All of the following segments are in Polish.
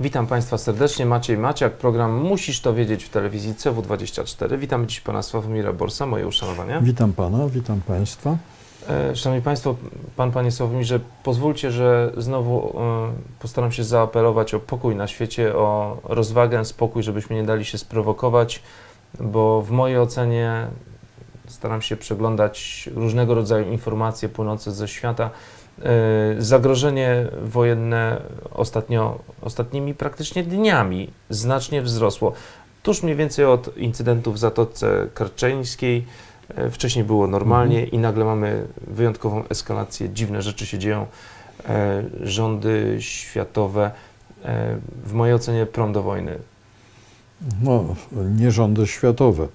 Witam Państwa serdecznie. Maciej Maciak, program Musisz to wiedzieć w telewizji CW24. Witam dziś Pana Sławomira Borsa, moje uszanowania. Witam Pana, witam Państwa. E, Szanowni Państwo, Pan Panie Sławomirze, pozwólcie, że znowu e, postaram się zaapelować o pokój na świecie, o rozwagę, spokój, żebyśmy nie dali się sprowokować, bo w mojej ocenie staram się przeglądać różnego rodzaju informacje płynące ze świata. E, Zagrożenie wojenne ostatnio, ostatnimi praktycznie dniami znacznie wzrosło. Tuż mniej więcej od incydentów w Zatoce Karczeńskiej, e, wcześniej było normalnie i nagle mamy wyjątkową eskalację, dziwne rzeczy się dzieją. E, Rządy światowe, w mojej ocenie, prom do wojny. No, nie rządy światowe,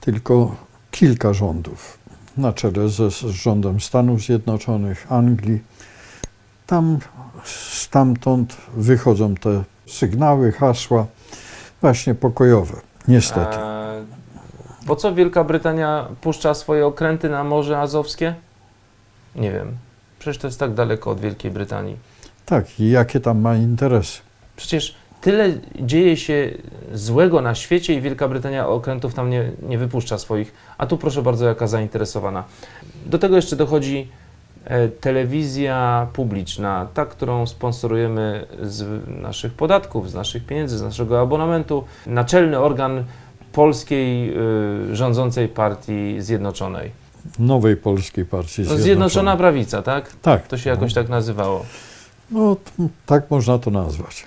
tylko kilka rządów. Na czele ze z rządem Stanów Zjednoczonych, Anglii. Tam stamtąd wychodzą te sygnały, hasła właśnie pokojowe. Niestety. E, Po co Wielka Brytania puszcza swoje okręty na Morze Azowskie? Nie wiem. Przecież to jest tak daleko od Wielkiej Brytanii. Tak, i jakie tam ma interesy? Przecież tyle dzieje się złego na świecie i Wielka Brytania okrętów tam nie, nie wypuszcza swoich. A tu proszę bardzo, jaka zainteresowana. Do tego jeszcze dochodzi e, telewizja publiczna, ta, którą sponsorujemy z naszych podatków, z naszych pieniędzy, z naszego abonamentu. Naczelny organ polskiej y, rządzącej partii Zjednoczonej. Nowej polskiej partii No, zjednoczonej. Zjednoczona Prawica, tak? Tak. To się jakoś tak nazywało. No, tak można to nazwać.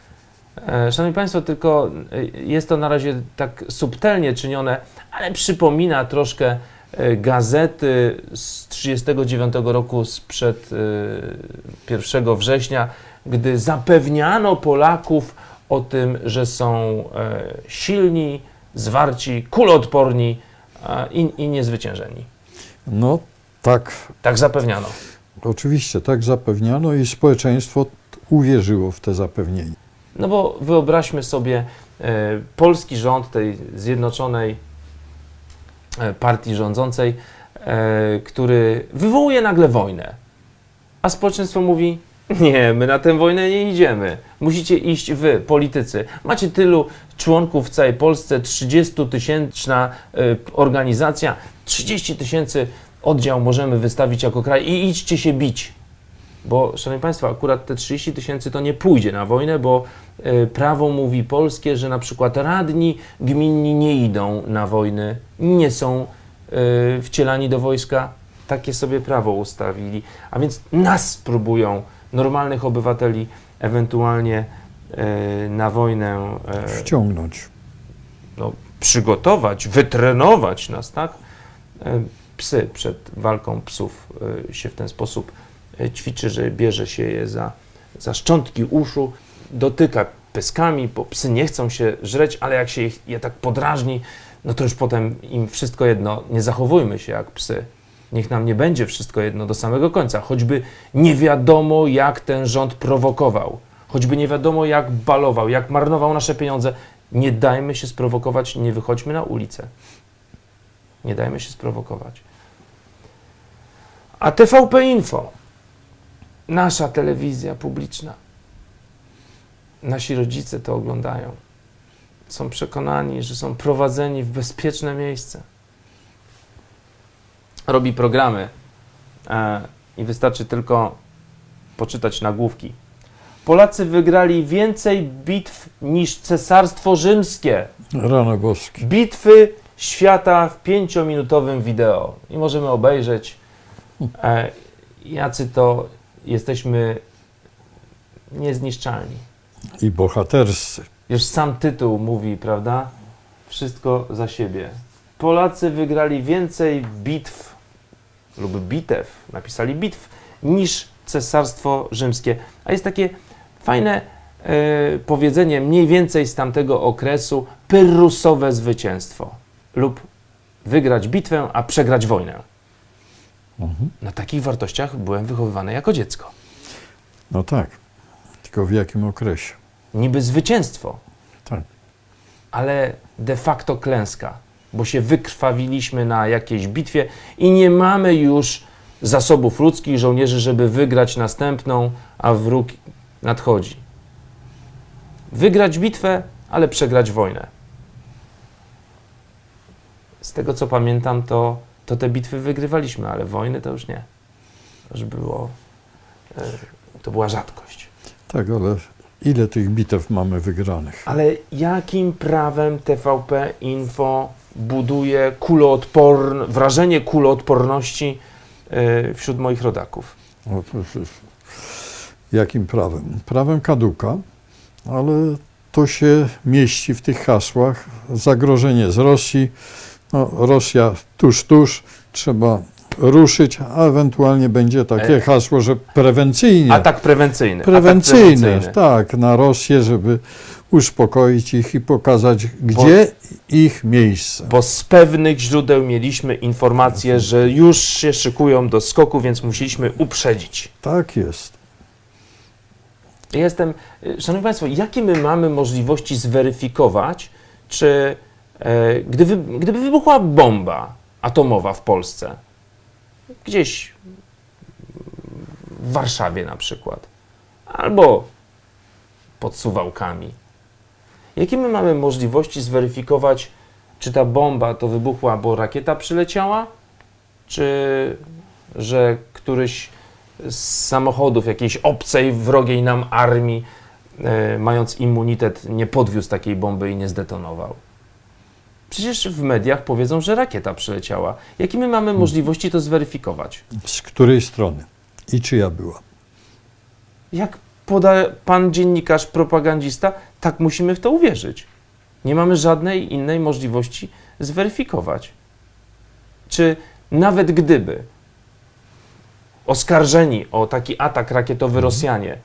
E, Szanowni Państwo, tylko e, jest to na razie tak subtelnie czynione, ale przypomina troszkę e, gazety z 1939 roku sprzed e, 1 września, gdy zapewniano Polaków o tym, że są silni, zwarci, kuloodporni i, i niezwyciężeni. No, tak Tak zapewniano. Oczywiście, tak zapewniano i społeczeństwo uwierzyło w te zapewnienie. No bo wyobraźmy sobie e, polski rząd tej zjednoczonej e, partii rządzącej, e, który wywołuje nagle wojnę, a społeczeństwo mówi: Nie, my na tę wojnę nie idziemy. Musicie iść wy, politycy. Macie tylu członków w całej Polsce, 30-tysięczna e, organizacja, 30 tysięcy oddział możemy wystawić jako kraj i idźcie się bić. Bo, szanowni Państwo, akurat te 30 tysięcy to nie pójdzie na wojnę, bo e, prawo mówi polskie, że na przykład radni gminni nie idą na wojny, nie są e, wcielani do wojska. Takie sobie prawo ustawili. A więc nas próbują, normalnych obywateli, ewentualnie e, na wojnę Wciągnąć. no, przygotować, wytrenować nas, tak? Psy przed walką psów się w ten sposób ćwiczy, że bierze się je za, za szczątki uszu, dotyka pyskami, bo psy nie chcą się żreć, ale jak się ich, je tak podrażni, no to już potem im wszystko jedno, nie zachowujmy się jak psy. Niech nam nie będzie wszystko jedno do samego końca, choćby nie wiadomo, jak ten rząd prowokował, choćby nie wiadomo, jak balował, jak marnował nasze pieniądze. Nie dajmy się sprowokować, nie wychodźmy na ulicę. Nie dajmy się sprowokować. A TVP Info, nasza telewizja publiczna, nasi rodzice to oglądają. Są przekonani, że są prowadzeni w bezpieczne miejsce. Robi programy e, i wystarczy tylko poczytać nagłówki. Polacy wygrali więcej bitw niż Cesarstwo Rzymskie Rano boskie. bitwy świata w pięciominutowym wideo. I możemy obejrzeć, e, jacy to jesteśmy niezniszczalni. I bohaterscy. Już sam tytuł mówi, prawda? Wszystko za siebie. Polacy wygrali więcej bitw lub bitew, napisali bitw, niż Cesarstwo Rzymskie. A jest takie fajne e, powiedzenie mniej więcej z tamtego okresu pyrrusowe zwycięstwo lub wygrać bitwę, a przegrać wojnę. Mhm. Na takich wartościach byłem wychowywany jako dziecko. No tak. Tylko w jakim okresie? Niby zwycięstwo, Tak. ale de facto klęska, bo się wykrwawiliśmy na jakiejś bitwie i nie mamy już zasobów ludzkich, żołnierzy, żeby wygrać następną, a wróg nadchodzi. wygrać bitwę, ale przegrać wojnę. Z tego co pamiętam, to, to te bitwy wygrywaliśmy, ale wojny to już nie. To już było. e, To była rzadkość. Tak, ale ile tych bitew mamy wygranych? Ale jakim prawem TVP Info buduje kuloodporn, wrażenie kuloodporności e, wśród moich rodaków? O, to- to- Jakim prawem? Prawem kaduka, ale to się mieści w tych hasłach. Zagrożenie z Rosji. No, Rosja tuż, tuż, trzeba ruszyć, a ewentualnie będzie takie E. hasło, że prewencyjnie. Atak prewencyjny. prewencyjne, Atak prewencyjny. tak, na Rosję, żeby uspokoić ich i pokazać, gdzie ich miejsce. Bo z pewnych źródeł mieliśmy informację, że już się szykują do skoku, więc musieliśmy uprzedzić. Tak jest. Jestem, y, Szanowni Państwo, jakie my mamy możliwości zweryfikować, czy gdyby, gdyby wybuchła bomba atomowa w Polsce, gdzieś w Warszawie na przykład, albo pod Suwałkami, jakie my mamy możliwości zweryfikować, czy ta bomba to wybuchła, bo rakieta przyleciała, czy że któryś z samochodów jakiejś obcej, wrogiej nam armii, e, mając immunitet, nie podwiózł takiej bomby i nie zdetonował. Przecież w mediach powiedzą, że rakieta przyleciała. Jakie my mamy możliwości to zweryfikować? Z której strony i czyja była? Jak poda pan dziennikarz, propagandista, tak musimy w to uwierzyć. Nie mamy żadnej innej możliwości zweryfikować. Czy nawet gdyby oskarżeni o taki atak rakietowy Rosjanie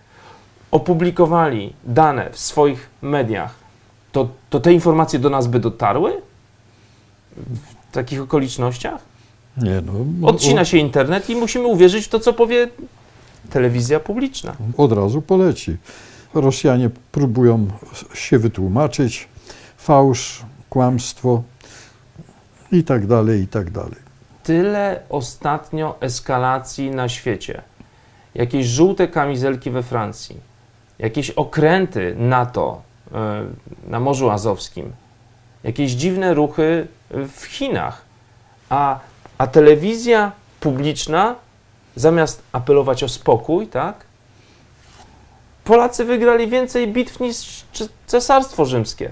opublikowali dane w swoich mediach, to, to te informacje do nas by dotarły w takich okolicznościach? Nie, no, Odcina się internet i musimy uwierzyć w to, co powie telewizja publiczna. od razu poleci. Rosjanie próbują się wytłumaczyć, fałsz, kłamstwo i tak dalej, i tak dalej. tyle ostatnio eskalacji na świecie. Jakieś żółte kamizelki we Francji, jakieś okręty NATO e, na Morzu Azowskim, jakieś dziwne ruchy w Chinach. A, a telewizja publiczna, zamiast apelować o spokój, tak? Polacy wygrali więcej bitw niż Cesarstwo Rzymskie.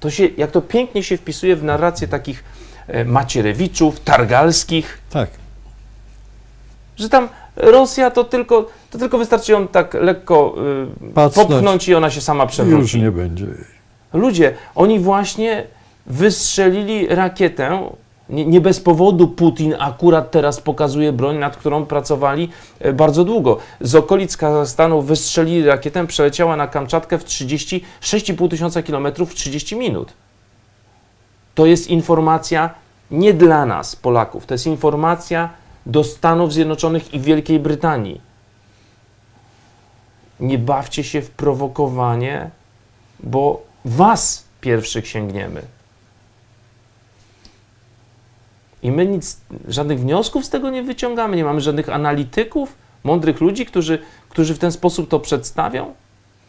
To się, jak to pięknie się wpisuje w narrację takich e, Macierewiczów, Targalskich, Tak, że tam Rosja to tylko, to tylko wystarczy ją tak lekko y, popchnąć i ona się sama już przewróci. nie będzie. Ludzie, oni właśnie wystrzelili rakietę. Nie, nie bez powodu Putin akurat teraz pokazuje broń, nad którą pracowali e, bardzo długo. Z okolic Kazachstanu wystrzelili rakietę, przeleciała na Kamczatkę w 36,5 tysiąca kilometrów w 30 minut. To jest informacja nie dla nas, Polaków, to jest informacja do Stanów Zjednoczonych i Wielkiej Brytanii. Nie bawcie się w prowokowanie, bo was pierwszych sięgniemy. I my nic, żadnych wniosków z tego nie wyciągamy, nie mamy żadnych analityków, mądrych ludzi, którzy, którzy w ten sposób to przedstawią.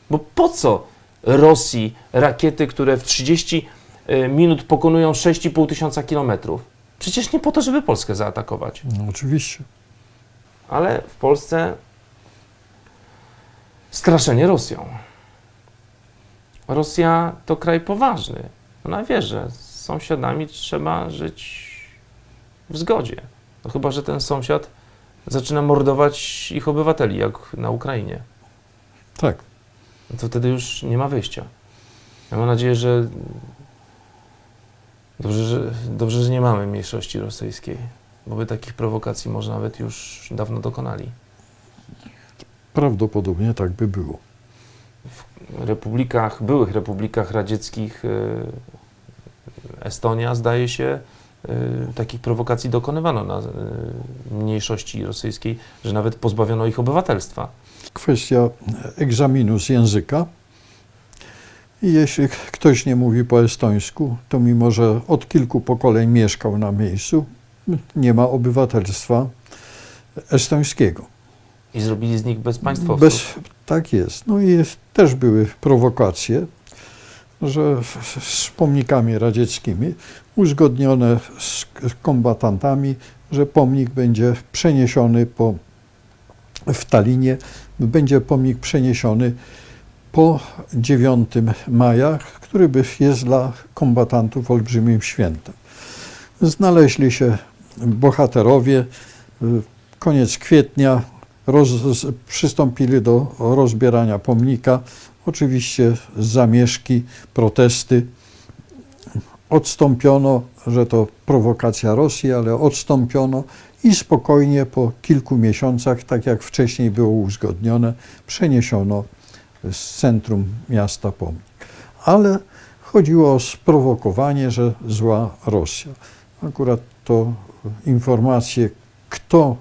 Bo po co Rosji rakiety, które w 30 y, minut pokonują 6,5 tysiąca kilometrów? Przecież nie po to, żeby Polskę zaatakować. No, oczywiście. Ale w Polsce straszenie Rosją. Rosja to kraj poważny. Ona wie, że z sąsiadami trzeba żyć w zgodzie. No chyba, że ten sąsiad zaczyna mordować ich obywateli, jak na Ukrainie. Tak. No to wtedy już nie ma wyjścia. Ja mam nadzieję, że dobrze, że, dobrze, że nie mamy mniejszości rosyjskiej, bo by takich prowokacji może nawet już dawno dokonali. Prawdopodobnie tak by było. Republikach, byłych republikach radzieckich y, Estonia, zdaje się, y, takich prowokacji dokonywano na y, mniejszości rosyjskiej, że nawet pozbawiono ich obywatelstwa. Kwestia egzaminu z języka. Jeśli ktoś nie mówi po estońsku, to mimo, że od kilku pokoleń mieszkał na miejscu, nie ma obywatelstwa estońskiego. I zrobili z nich bezpaństwowców. Bez, tak jest. No i też były prowokacje, że z pomnikami radzieckimi uzgodnione z kombatantami, że pomnik będzie przeniesiony po, w Talinie, będzie pomnik przeniesiony po 9 maja, który jest dla kombatantów olbrzymim świętem. Znaleźli się bohaterowie. y, Koniec kwietnia roz, przystąpili do rozbierania pomnika. Oczywiście zamieszki, protesty. Odstąpiono, że to prowokacja Rosji, ale odstąpiono i spokojnie po kilku miesiącach, tak jak wcześniej było uzgodnione, przeniesiono z centrum miasta pomnik. Ale chodziło o sprowokowanie, że zła Rosja. Akurat to informacje, kto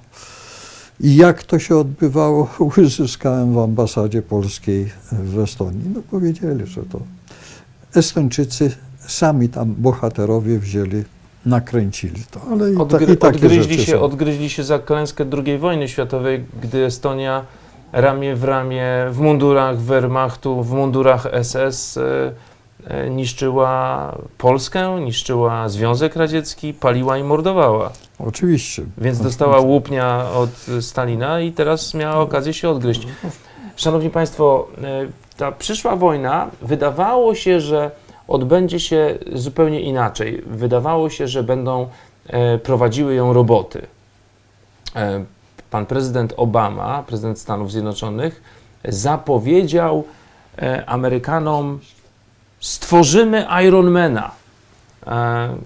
i jak to się odbywało, uzyskałem w ambasadzie polskiej w Estonii. No powiedzieli, że to Estończycy sami tam bohaterowie wzięli, nakręcili to. Ale i, ta, Odgry, i takie odgryźli, się, są. odgryźli się za klęskę II wojny światowej, gdy Estonia ramię w ramię w mundurach Wehrmachtu, w mundurach SS e, e, niszczyła Polskę, niszczyła Związek Radziecki, paliła i mordowała. Oczywiście. Więc dostała łupnia od Stalina i teraz miała okazję się odgryźć. Szanowni Państwo, e, ta przyszła wojna wydawało się, że odbędzie się zupełnie inaczej. Wydawało się, że będą e, prowadziły ją roboty. E, Pan prezydent Obama, prezydent Stanów Zjednoczonych, zapowiedział Amerykanom: stworzymy Ironmana.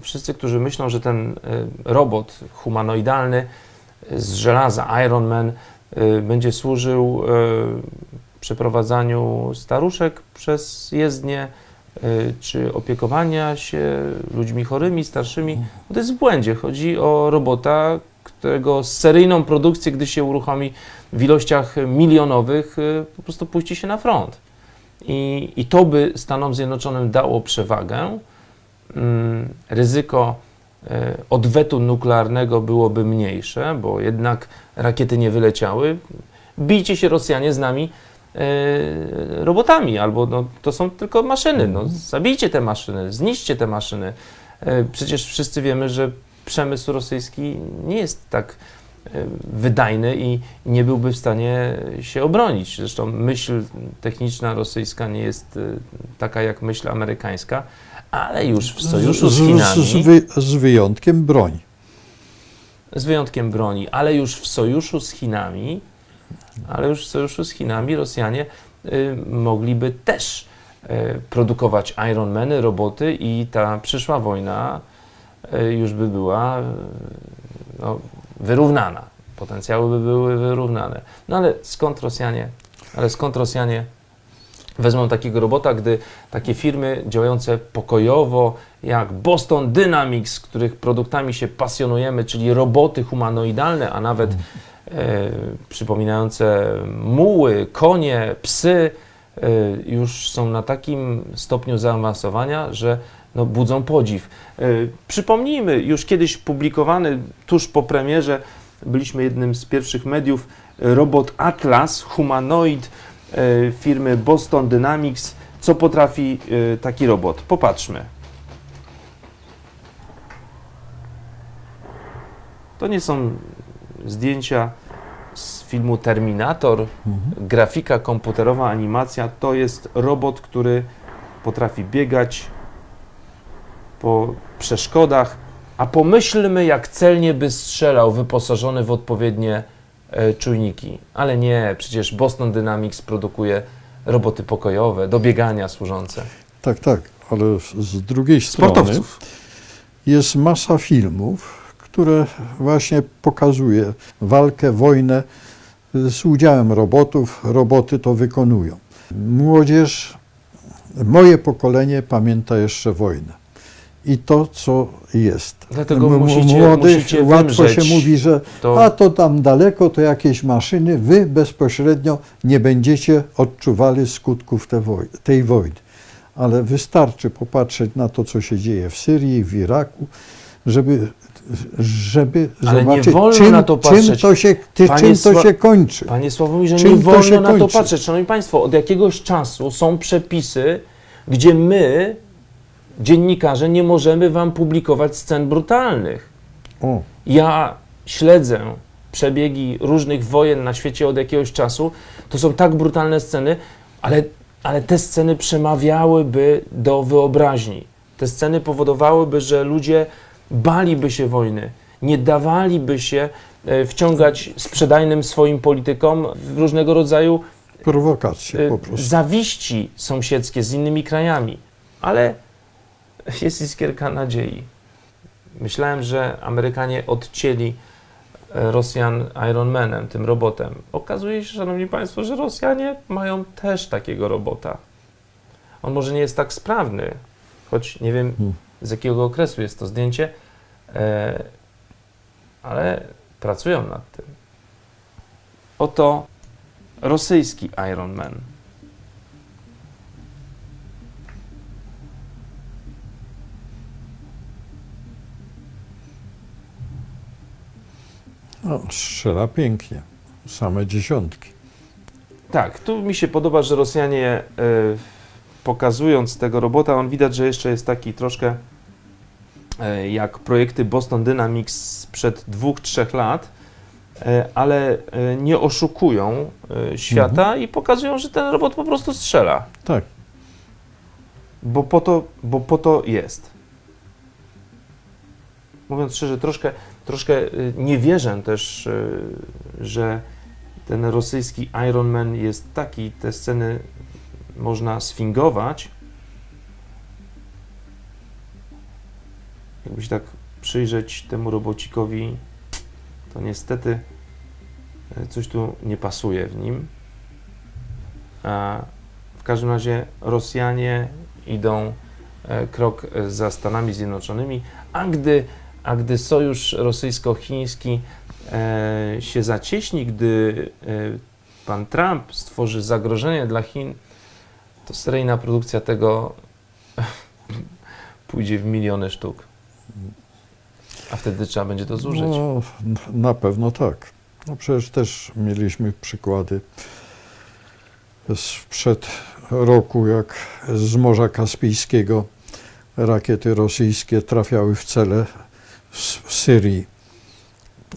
Wszyscy, którzy myślą, że ten e, robot humanoidalny z żelaza Iron Man e, będzie służył e, przeprowadzaniu staruszek przez jezdnię, czy opiekowania się ludźmi chorymi, starszymi, to jest w błędzie. Chodzi o robota, którego seryjną produkcję, gdy się uruchomi w ilościach milionowych, po prostu puści się na front. I, I to by Stanom Zjednoczonym dało przewagę. Mm, Ryzyko e, odwetu nuklearnego byłoby mniejsze, bo jednak rakiety nie wyleciały. Bijcie się Rosjanie z nami e, robotami, albo no, to są tylko maszyny. No, zabijcie te maszyny, zniszcie te maszyny. E, Przecież wszyscy wiemy, że przemysł rosyjski nie jest tak wydajny i nie byłby w stanie się obronić. Zresztą myśl techniczna rosyjska nie jest taka jak myśl amerykańska, ale już w sojuszu z z, Chinami, z, wy, z wyjątkiem broń. z wyjątkiem broni, ale już w sojuszu z Chinami, ale już w sojuszu z Chinami Rosjanie y, mogliby też y, produkować Ironmany, roboty i ta przyszła wojna y, już by była y, no, wyrównana. Potencjały by były wyrównane. No ale skąd Rosjanie, ale skąd Rosjanie wezmą takiego robota, gdy takie firmy działające pokojowo, jak Boston Dynamics, których produktami się pasjonujemy, czyli roboty humanoidalne, a nawet e, przypominające muły, konie, psy, e, już są na takim stopniu zaawansowania, że no, budzą podziw. E, przypomnijmy, już kiedyś publikowany tuż po premierze, byliśmy jednym z pierwszych mediów, robot Atlas, humanoid firmy Boston Dynamics. Co potrafi e, taki robot? Popatrzmy. To nie są zdjęcia z filmu Terminator, grafika komputerowa, animacja. To jest robot, który potrafi biegać po przeszkodach. A pomyślmy, jak celnie by strzelał, wyposażony w odpowiednie e, czujniki. Ale nie, przecież Boston Dynamics produkuje roboty pokojowe, do biegania służące. Tak, tak, ale z drugiej strony Sportowców. jest masa filmów, które właśnie pokazuje walkę, wojnę z udziałem robotów. Roboty to wykonują. Młodzież, moje pokolenie pamięta jeszcze wojnę. I to, co jest. Dlatego M- musicie- Młodych musicie łatwo się mówi, że To a to tam daleko, to jakieś maszyny. Wy bezpośrednio nie będziecie odczuwali skutków te woj- tej wojny. Ale wystarczy popatrzeć na to, co się dzieje w Syrii, w Iraku, żeby żeby Ale nie zobaczyć, wolno czym, na to czym patrzeć. to się, ty, Panie czym to się kończy. Panie Sławomirze, nie wolno na to patrzeć. Szanowni Państwo, od jakiegoś czasu są przepisy, gdzie my, dziennikarze, nie możemy Wam publikować scen brutalnych. O, Ja śledzę przebiegi różnych wojen na świecie od jakiegoś czasu. To są tak brutalne sceny, ale, ale te sceny przemawiałyby do wyobraźni. Te sceny powodowałyby, że ludzie baliby się wojny, nie dawaliby się e, wciągać sprzedajnym swoim politykom w różnego rodzaju prowokacje e, po prostu. zawiści sąsiedzkie z innymi krajami. Ale jest iskierka nadziei. Myślałem, że Amerykanie odcięli e, Rosjan Ironmanem, tym robotem. Okazuje się, szanowni państwo, że Rosjanie mają też takiego robota. On może nie jest tak sprawny, choć nie wiem Hmm. z jakiego okresu jest to zdjęcie, e, ale pracują nad tym. Oto rosyjski Iron No, strzela pięknie. Same dziesiątki. Tak, tu mi się podoba, że Rosjanie e, pokazując tego robota, on widać, że jeszcze jest taki troszkę e, jak projekty Boston Dynamics sprzed dwóch, trzech lat, e, ale nie oszukują świata i pokazują, że ten robot po prostu strzela. Tak. Bo po to, bo po to jest. Mówiąc szczerze, troszkę, troszkę y, nie wierzę też, y, że ten rosyjski Iron Man jest taki, te sceny można sfingować. Jakby się tak przyjrzeć temu robocikowi, to niestety y, coś tu nie pasuje w nim. A w każdym razie Rosjanie idą e, krok za Stanami Zjednoczonymi, a gdy, a gdy sojusz rosyjsko-chiński e, się zacieśni, gdy e, pan Trump stworzy zagrożenie dla Chin, to seryjna produkcja tego pójdzie w miliony sztuk. A wtedy trzeba będzie to zużyć. No, na pewno tak. No przecież też mieliśmy przykłady sprzed roku, jak z Morza Kaspijskiego rakiety rosyjskie trafiały w cele w Syrii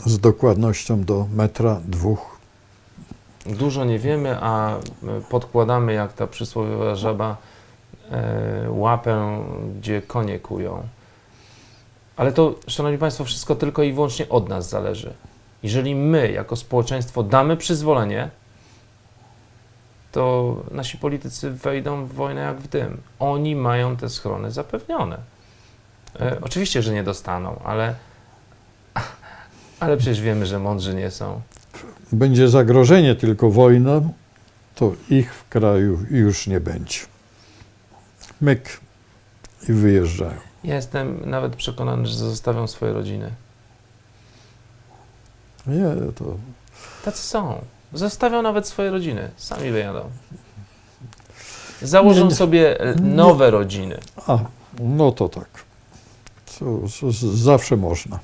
z dokładnością do metra dwóch. Dużo nie wiemy, a podkładamy jak ta przysłowiowa żaba e, łapę, gdzie konie kują. Ale to, Szanowni Państwo, wszystko tylko i wyłącznie od nas zależy. Jeżeli my, jako społeczeństwo, damy przyzwolenie, to nasi politycy wejdą w wojnę jak w dym. Oni mają te schrony zapewnione. E, oczywiście, że nie dostaną, ale, ale przecież wiemy, że mądrzy nie są. Będzie zagrożenie tylko wojną, to ich w kraju już nie będzie. Myk i wyjeżdżają. Ja jestem nawet przekonany, że zostawią swoje rodziny. Nie, to Tacy są. Zostawią nawet swoje rodziny. Sami wyjadą. Założą Nie, nie. sobie nowe rodziny. A, no to tak. Zawsze można.